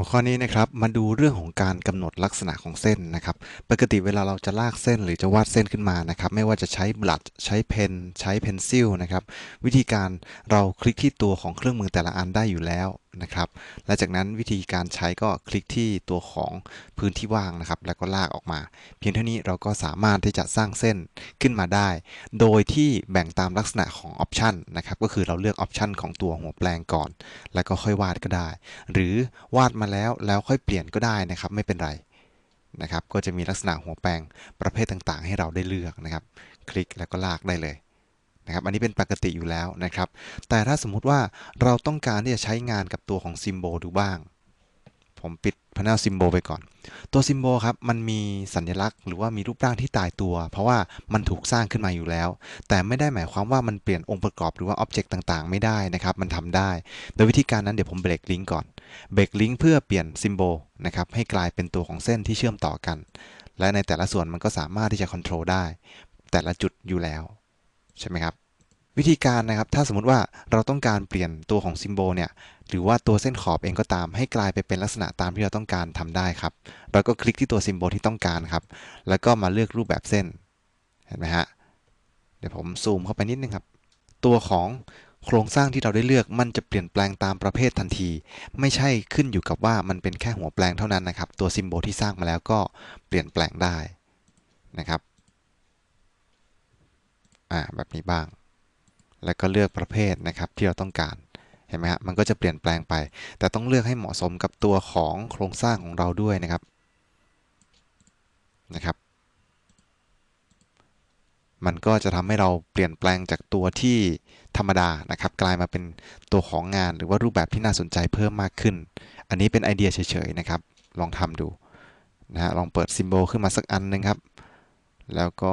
หัวข้อนี้นะครับมาดูเรื่องของการกำหนดลักษณะของเส้นนะครับ ปกติเวลาเราจะลากเส้นหรือจะวาดเส้นขึ้นมานะครับ ไม่ว่าจะใช้บลัดใช้เพนใช้เพนซิลนะครับ วิธีการเราคลิกที่ตัวของเครื่องมือแต่ละอันได้อยู่แล้วนะครับ และจากนั้นวิธีการใช้ก็คลิกที่ตัวของพื้นที่ว่างนะครับ แล้วก็ลากออกมา เพียงเท่านี้เราก็สามารถที่จะสร้างเส้นขึ้นมาได้ โดยที่แบ่งตามลักษณะของออปชันนะครับ ก็คือเราเลือกออปชันของตัวหัวแปลงก่อน แล้วก็ค่อยวาดก็ได้ หรือวาดมาแล้วแล้วค่อยเปลี่ยนก็ได้นะครับไม่เป็นไรนะครับก็จะมีลักษณะหัวแปลงประเภทต่างๆ ให้เราได้เลือกนะครับ คลิกแล้วก็ลากได้เลยนะครับอันนี้เป็นปกติอยู่แล้วนะครับ แต่ถ้าสมมุติว่าเราต้องการที่จะใช้งานกับตัวของซิมโบลดูบ้าง ผมปิดพ a น e l ซิมโบลไปก่อน ตัวซิมโบลครับ มันมีสัญลักษณ์ หรือว่ามีรูปร่างที่ตายตัว เพราะว่ามันถูกสร้างขึ้นมาอยู่แล้ว แต่ไม่ได้หมายความว่ามันเปลี่ยนองค์ประกอบหรือว่าอ็อบเจกต์ต่างๆ ไม่ได้นะครับ มันทำได้ โดยวิธีการนั้นเดี๋ยวผมเบรกลิงก์ก่อน เบรกลิงก์เพื่อเปลี่ยนซิมโบลนะครับ ให้กลายเป็นตัวของเส้นที่เชื่อมต่อกัน และในแต่ละส่วนมันก็สามารถที่จะควบคุมได้ แต่ละจุดอยู่แล้ว ใช่ไหมครับ วิธีการนะครับ ถ้าสมมติว่าเราต้องการเปลี่ยนตัวของซิมโบลเนี่ย หรือว่าตัวเส้นขอบเองก็ตาม ให้กลายไปเป็นลักษณะตามที่เราต้องการทำได้ครับ เราก็คลิกที่ตัวซิมโบลที่ต้องการครับ แล้วก็มาเลือกรูปแบบเส้น เห็นไหมฮะ เดี๋ยวผมซูมเข้าไปนิดนึงครับ ตัวของโครงสร้างที่เราได้เลือกมันจะเปลี่ยนแปลงตามประเภททันที ไม่ใช่ขึ้นอยู่กับว่ามันเป็นแค่หัวแปลงเท่านั้นนะครับ ตัวซิมโบลที่สร้างมาแล้วก็เปลี่ยนแปลงได้นะครับ อ่าแบบนี้บ้าง แล้วก็เลือกประเภทนะครับที่เราต้องการเห็นไหมฮะมันก็จะเปลี่ยนแปลงไป แต่ต้องเลือกให้เหมาะสมกับตัวของโครงสร้างของเราด้วยนะครับนะครับ มันก็จะทำให้เราเปลี่ยนแปลงจากตัวที่ธรรมดานะครับ กลายมาเป็นตัวของงานหรือว่ารูปแบบที่น่าสนใจเพิ่มมากขึ้น อันนี้เป็นไอเดียเฉยๆนะครับ ลองทำดูนะฮะลองเปิดซิมโบลขึ้นมาสักอันหนึงครับ แล้วก็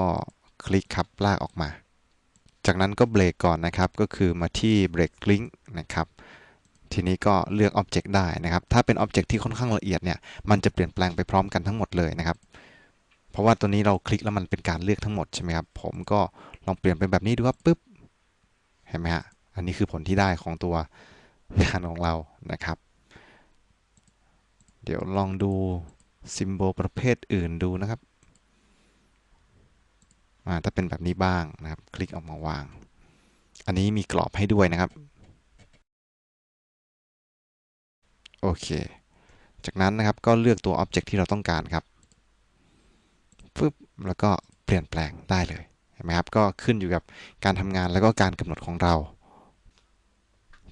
คลิกครับลากออกมา จากนั้นก็เบรกก่อนนะครับ ก็คือมาที่เบรกลิงก์นะครับทีนี้ก็เลือก Object ได้นะครับ ถ้าเป็น Object ที่ค่อนข้างละเอียดเนี่ย มันจะเปลี่ยนแปลงไปพร้อมกันทั้งหมดเลยนะครับ เพราะว่าตัวนี้เราคลิกแล้วมันเป็นการเลือกทั้งหมดใช่ไหมครับ ผมก็ลองเปลี่ยนเป็นแบบนี้ดูครับปุ๊บ เห็นไหมฮะ อันนี้คือผลที่ได้ของตัวงานของเรานะครับ เดี๋ยวลองดูซิมโบลประเภทอื่นดูนะครับ ถ้าเป็นแบบนี้บ้างนะครับ คลิกออกมาวาง อันนี้มีกรอบให้ด้วยนะครับ โอเค จากนั้นนะครับก็เลือกตัว Object ที่เราต้องการครับฟึบแล้วก็เปลี่ยนแปลงได้เลยเห็นไหมครับก็ขึ้นอยู่กับการทำงานแล้วก็การกำหนดของเรา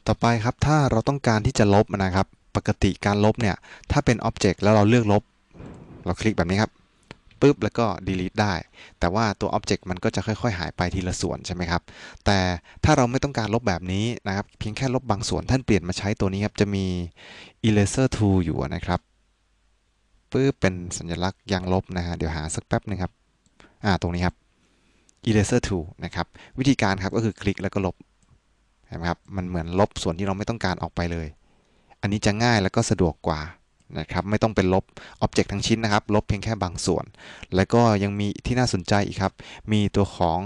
ต่อไปครับถ้าเราต้องการที่จะลบนะครับ ปกติการลบเนี่ยถ้าเป็น Object แล้วเราเลือกลบ เราคลิกแบบนี้ครับ ปุ๊บแล้วก็ delete ได้ แต่ว่าตัว Object มันก็จะค่อยๆ หายไปทีละส่วนใช่ไหมครับ แต่ถ้าเราไม่ต้องการลบแบบนี้นะครับ เพียงแค่ลบบางส่วนท่านเปลี่ยนมาใช้ตัวนี้ครับ จะมี eraser tool อยู่นะครับปุ๊บเป็นสัญลักษณ์ยางลบนะฮะ เดี๋ยวหาสักแป๊บหนึ่งครับ อ่า ตรงนี้ครับ eraser tool นะครับ วิธีการครับก็คือคลิกแล้วก็ลบ เห็นไหมครับ มันเหมือนลบส่วนที่เราไม่ต้องการออกไปเลย อันนี้จะง่ายแล้วก็สะดวกกว่า นะครับไม่ต้องเป็นลบ Object ทั้งชิ้นนะครับ ลบเพียงแค่บางส่วน แล้วก็ยังมีที่น่าสนใจอีกครับ มีตัวของ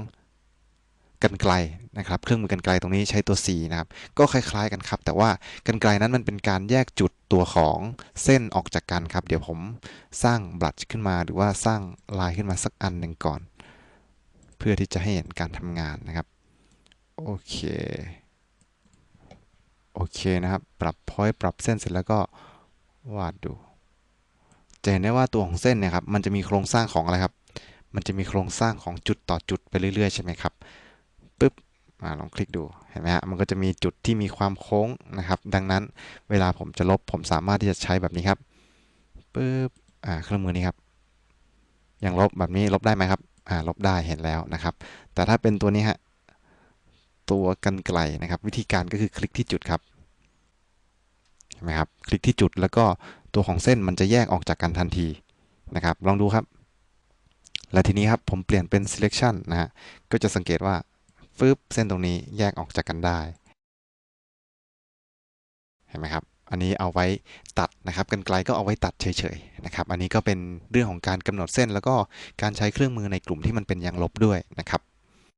กันไกลนะครับ เครื่องมือกันไกลตรงนี้ใช้ตัว C นะครับ ก็คล้ายๆกันครับ แต่ว่ากันไกลนั้นมันเป็นการแยกจุดตัวของเส้นออกจากกันครับ เดี๋ยวผมสร้างบลัดขึ้นมา หรือว่าสร้างลายขึ้นมาสักอันหนึ่งก่อน เพื่อที่จะให้เห็นการทำงานนะครับ โอเค โอเคนะครับ ปรับพอยต์ปรับเส้นเสร็จแล้วก็ วาดดูจะเห็นได้ว่าตัวของเส้นเนี่ยครับมันจะมีโครงสร้างของอะไรครับ มันจะมีโครงสร้างของจุดต่อจุดไปเรื่อยๆใช่ไหมครับปึ๊บมาลองคลิกดูเห็นไหมฮะมันก็จะมีจุดที่มีความโค้งนะครับ ดังนั้นเวลาผมจะลบผมสามารถที่จะใช้แบบนี้ครับปึ๊บอ่าเครื่องมือนี้ครับอย่างลบแบบนี้ลบได้ไหมครับอ่าลบได้เห็นแล้วนะครับ แต่ถ้าเป็นตัวนี้ฮะตัวกันไกลนะครับ วิธีการก็คือคลิกที่จุดครับ เห็นไหมครับคลิกที่จุดแล้วก็ตัวของเส้นมันจะแยกออกจากกันทันทีนะครับ ลองดูครับ และทีนี้ครับผมเปลี่ยนเป็น selection นะฮะก็จะสังเกตว่าฟึบเส้นตรงนี้แยกออกจากกันได้เห็นไหมครับอันนี้เอาไว้ตัดนะครับกันไกลก็เอาไว้ตัดเฉยๆนะครับ อันนี้ก็เป็นเรื่องของการกำหนดเส้น แล้วก็การใช้เครื่องมือในกลุ่มที่มันเป็นยางลบด้วยนะครับ